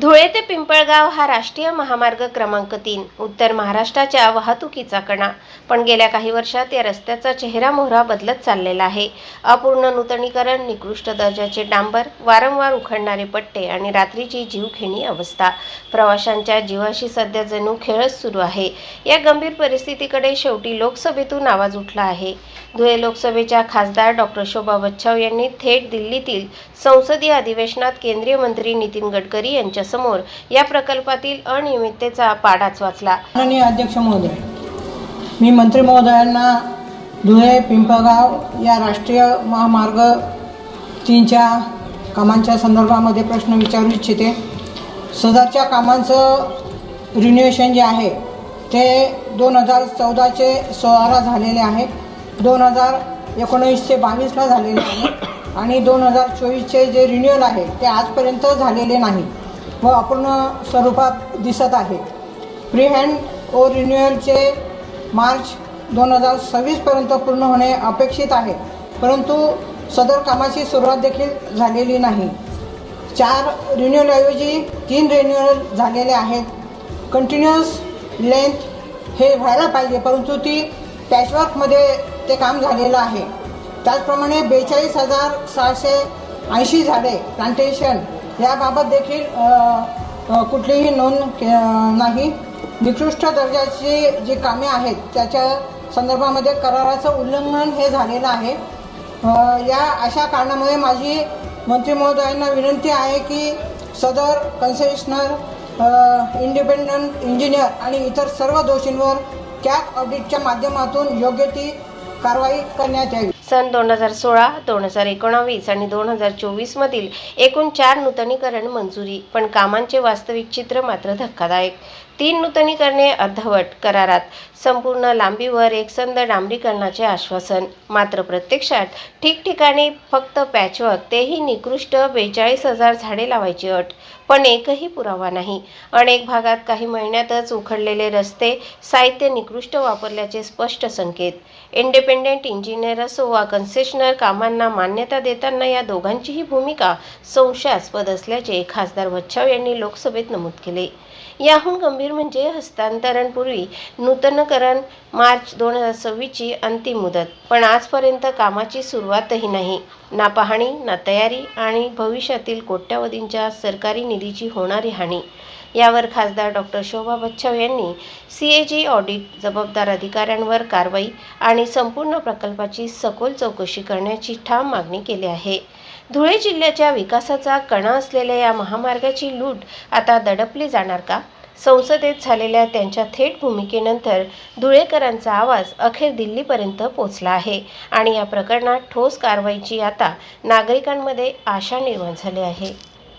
धुळे ते पिंपळगाव हा राष्ट्रीय महामार्ग क्रमांक तीन. उत्तर महाराष्ट्राच्या वाहतुकीचा कणा. पण गेल्या काही वर्षात या रस्त्याचा चेहरा मोहरा बदलत चाललेला आहे. अपूर्ण नूतनीकरण निकृष्ट दर्जाचे डांबर वारंवार उखडणारे पट्टे आणि रात्रीची जीवघेणी अवस्था. प्रवाशांच्या जीवाशी सध्या जणू खेळच सुरू आहे. या गंभीर परिस्थितीकडे शेवटी लोकसभेतून आवाज उठला आहे. धुळे लोकसभेच्या खासदार डॉक्टर शोभा बच्छाव यांनी थेट दिल्लीतील संसदीय अधिवेशनात केंद्रीय मंत्री नितीन गडकरी यांच्या समोर या प्रकल्पातील अनियमिततेचा पाडाच वाचला. माननीय अध्यक्ष महोदय मी मंत्री महोदयांना धुळे पिंपळगाव या राष्ट्रीय महामार्ग तीनच्या कामांच्या संदर्भामध्ये प्रश्न विचारू इच्छिते. सदरच्या कामांचं रिन्युएशन जे आहे ते दोन हजार चौदाचे सोळाला झालेले आहे दोन हजार एकोणवीसचे बावीसला झालेले आहे आणि दोन हजार चोवीसचे जे रिन्युअल आहे ते आजपर्यंत झालेले नाही. व अपूर्ण स्वरूपात दिसत आहे. प्री हँड ओ रिन्युअलचे मार्च दोन हजार सव्वीसपर्यंत पूर्ण होणे अपेक्षित आहे. परंतु सदर कामाची सुरुवात देखील झालेली नाही. चार रिन्युअलऐवजी तीन रिन्युअल झालेले आहेत. कंटिन्युअस लेंथ हे व्हायला पाहिजे परंतु ती पॅचवर्कमध्ये ते काम झालेलं आहे. त्याचप्रमाणे बेचाळीस हजार सहाशे ऐंशी झाडे प्लांटेशन याबाबत देखील कुठलीही नोंद के- नाही. निकृष्ट दर्जाची जी कामे आहेत त्याच्या संदर्भामध्ये कराराचं उल्लंघन हे झालेलं आहे. या अशा कारणामुळे माझी मंत्री महोदयांना विनंती आहे की सदर कन्सेशनर इंडिपेंडंट इंजिनियर आणि इतर सर्व दोषींवर कॅप ऑडिटच्या माध्यमातून योग्य ती कारवाई करण्यात यावी. सन दोन हजार सोळा दोन हजार एकोणावीस आणि दोन हजार चोवीसमधील एकूण चार नूतनीकरण मंजुरी पण कामांचे वास्तविक चित्र मात्र धक्कादायक. तीन नूतनीकरणे अर्धवट करारात. संपूर्ण लांबीवर एकसंध डांबरीकरणाचे आश्वासन. मात्र प्रत्यक्षात ठिकठिकाणी फक्त पॅचवर्क तेही निकृष्ट बेचाळीस हजार झाडे लावायची अट. पण एकही पुरावा नाही. अनेक भागात काही महिन्यातच उखडलेले रस्ते साहित्य निकृष्ट वापरल्याचे स्पष्ट संकेत. इंडिपेंडेंट इंजिनियर असो वा कन्सेशनर कामांना मान्यता देताना या दोघांचीही भूमिका संशयास्पद असल्याचे खासदार वच्छाव यांनी लोकसभेत नमूद केले. याहून गंभीर म्हणजे हस्तांतरणपूर्वी नूतनकरण मार्च दोन हजार सव्वीसची अंतिम मुदत. पण आजपर्यंत कामाची सुरुवातही नाही. ना पाहणी ना तयारी आणि भविष्यातील कोट्यावधींच्या सरकारी निधीची होणारी हानी. यावर खासदार डॉक्टर शोभा बच्छाव यांनी सी ए जी ऑडिट जबाबदार अधिकाऱ्यांवर कारवाई आणि संपूर्ण प्रकल्पाची सखोल चौकशी करण्याची ठाम मागणी केली आहे. धुळे जिल्ह्याच्या विकासाचा कणा असलेल्या या महामार्गाची लूट आता दडपली जाणार का? संसदेत झालेल्या त्यांच्या थेट भूमिकेनंतर धुळेकरांचा आवाज अखेर दिल्लीपर्यंत पोचला आहे. आणि या प्रकरणात ठोस कारवाईची आता नागरिकांमध्ये आशा निर्माण झाली आहे.